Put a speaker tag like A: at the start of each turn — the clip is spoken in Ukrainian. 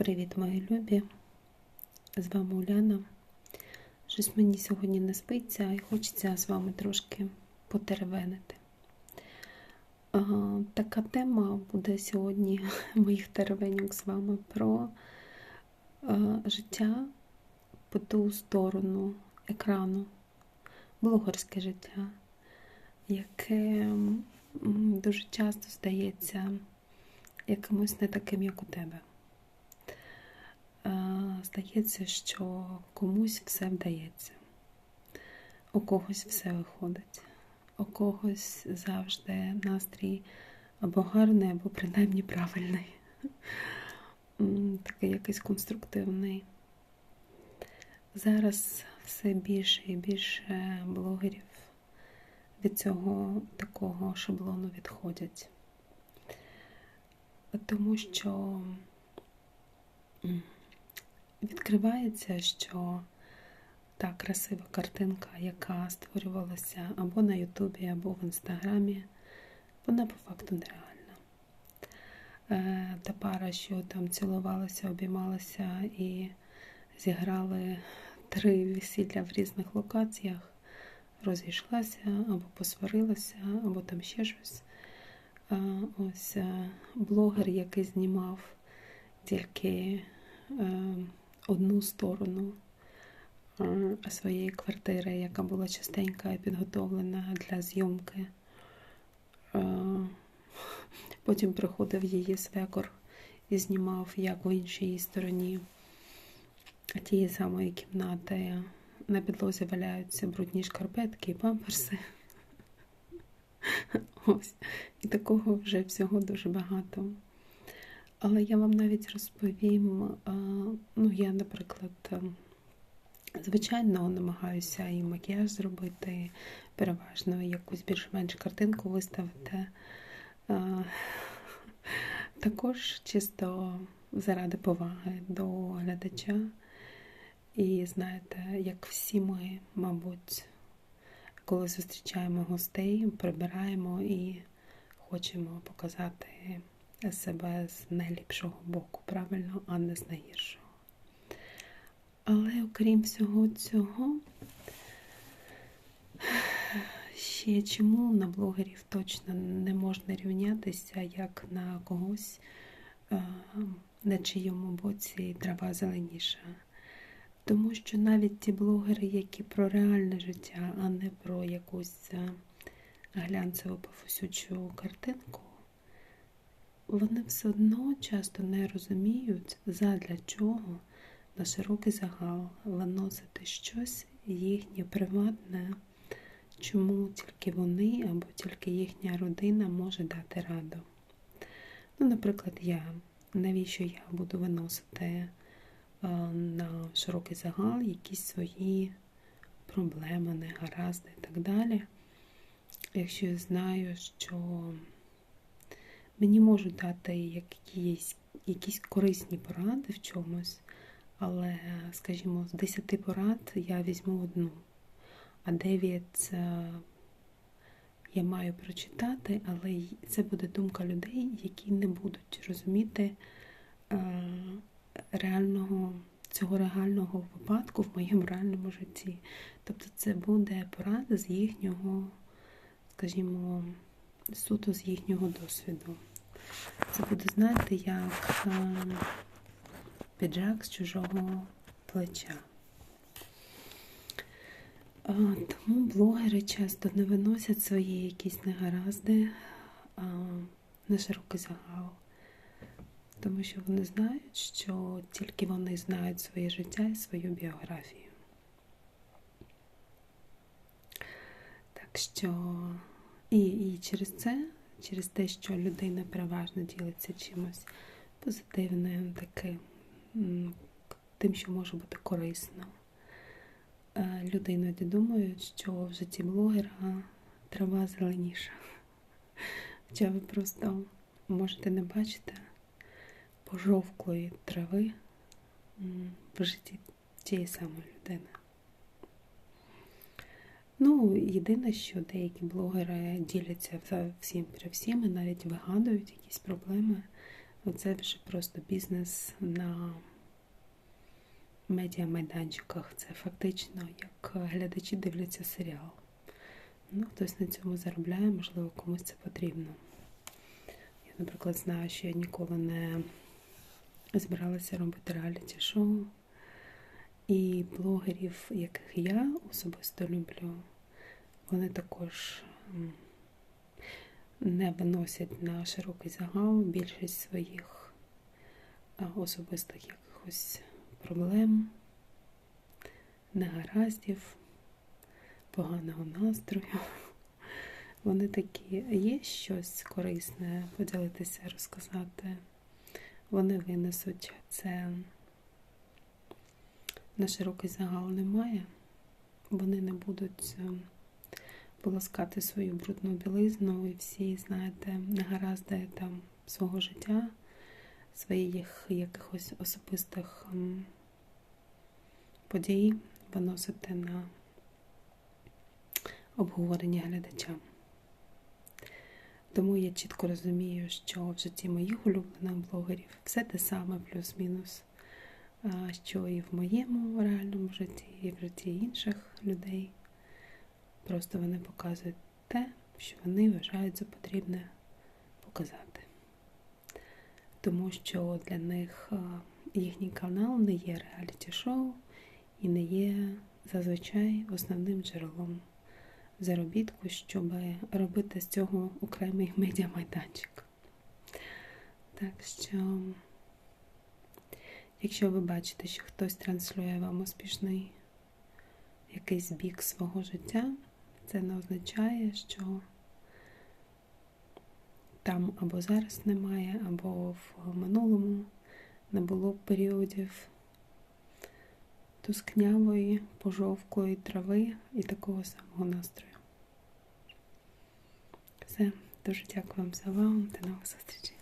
A: Привіт, мої любі! З вами Уляна. Щось мені сьогодні не спиться і хочеться з вами трошки потеревенити. Така тема буде сьогодні моїх теревеньок з вами про життя по ту сторону екрану, блогерське життя, яке дуже часто здається якимось не таким, як у тебе. Е, Здається, що комусь все вдається, у когось все виходить, у когось завжди настрій або гарний, або принаймні правильний, такий якийсь конструктивний. Зараз все більше і більше блогерів від цього такого шаблону відходять. Тому що відкривається, що та красива картинка, яка створювалася або на Ютубі, або в Інстаграмі, вона по факту нереальна. Е, Та пара, що там цілувалася, обіймалася і зіграли три весілля в різних локаціях, розійшлася або посварилася, або там ще щось. Е, Ось е, блогер, який знімав тільки одну сторону своєї квартири, яка була частенька і підготовлена для зйомки. Потім приходив її свекор і знімав, як в іншій стороні тієї самої кімнати на підлозі валяються брудні шкарпетки і памперси. Ось. І такого вже всього дуже багато. Але я вам навіть розповім, ну, я, наприклад, звичайно, намагаюся і макіяж зробити, переважно якусь більш-менш картинку виставити. Також чисто заради поваги до глядача. І знаєте, як всі ми, мабуть, коли зустрічаємо гостей, прибираємо і хочемо показати себе з найліпшого боку, правильно, а не з найгіршого. Але окрім всього цього, ще чому на блогерів точно не можна рівнятися, як на когось, е, на чиєму боці трава зеленіша. Тому що навіть ті блогери, які про реальне життя, а не про якусь е, глянцеву пофусючу картинку, вони все одно часто не розуміють, задля чого на широкий загал виносити щось їхнє приватне, чому тільки вони або тільки їхня родина може дати раду. Ну, наприклад, я, навіщо я буду виносити е, на широкий загал якісь свої проблеми, негаразди і так далі, якщо я знаю, що Мені можуть дати якісь, якісь корисні поради в чомусь, але, скажімо, з 10 порад я візьму одну, а 9 я маю прочитати, але це буде думка людей, які не будуть розуміти е, реального, цього реального випадку в моєму реальному житті. Тобто це буде порада з їхнього, скажімо, суто з їхнього досвіду. Це буде, знаєте, як е, піджак з чужого плеча. Е, тому блогери часто не виносять свої якісь негаразди е, на широкий загал. Тому що вони знають, що тільки вони знають своє життя і свою біографію. Так що і, і через це через те, що людина переважно ділиться чимось позитивним, таким, тим, що може бути корисно. Е, люди іноді думають, що в житті блогера трава зеленіша. Хоча ви просто можете не бачити пожовклої трави в житті тієї самої людини. Ну, єдине, що деякі блогери діляться всім при всім і навіть вигадують якісь проблеми Оце вже просто бізнес на медіамайданчиках. Це фактично як глядачі дивляться серіал. Ну, хтось на цьому заробляє, можливо, комусь це потрібно. Я, наприклад, знаю, що я ніколи не збиралася робити реаліті-шоу. І блогерів, яких я особисто люблю, вони також не виносять на широкий загал більшість своїх особистих якихось проблем, негараздів, поганого настрою. Вони такі, є щось корисне поділитися, розказати. Вони винесуть це на широкий загал немає. Вони не будуть полоскати свою брудну білизну і всі, знаєте, негаразди там свого життя, своїх якихось особистих подій виносити на обговорення глядачам. Тому я чітко розумію, що в житті моїх улюблених блогерів все те саме плюс-мінус, що і в моєму реальному житті, і в житті інших людей. Просто вони показують те, що вони вважають за потрібне показати. Тому що для них їхній канал не є реаліті-шоу і не є зазвичай основним джерелом заробітку, щоб робити з цього окремий медіамайданчик. Так що, якщо ви бачите, що хтось транслює вам успішний якийсь бік свого життя, це не означає, що там або зараз немає, або в минулому не було періодів тускнявої, пожовклої трави і такого самого настрою. Все, дуже дякую вам за увагу. До нових зустрічей.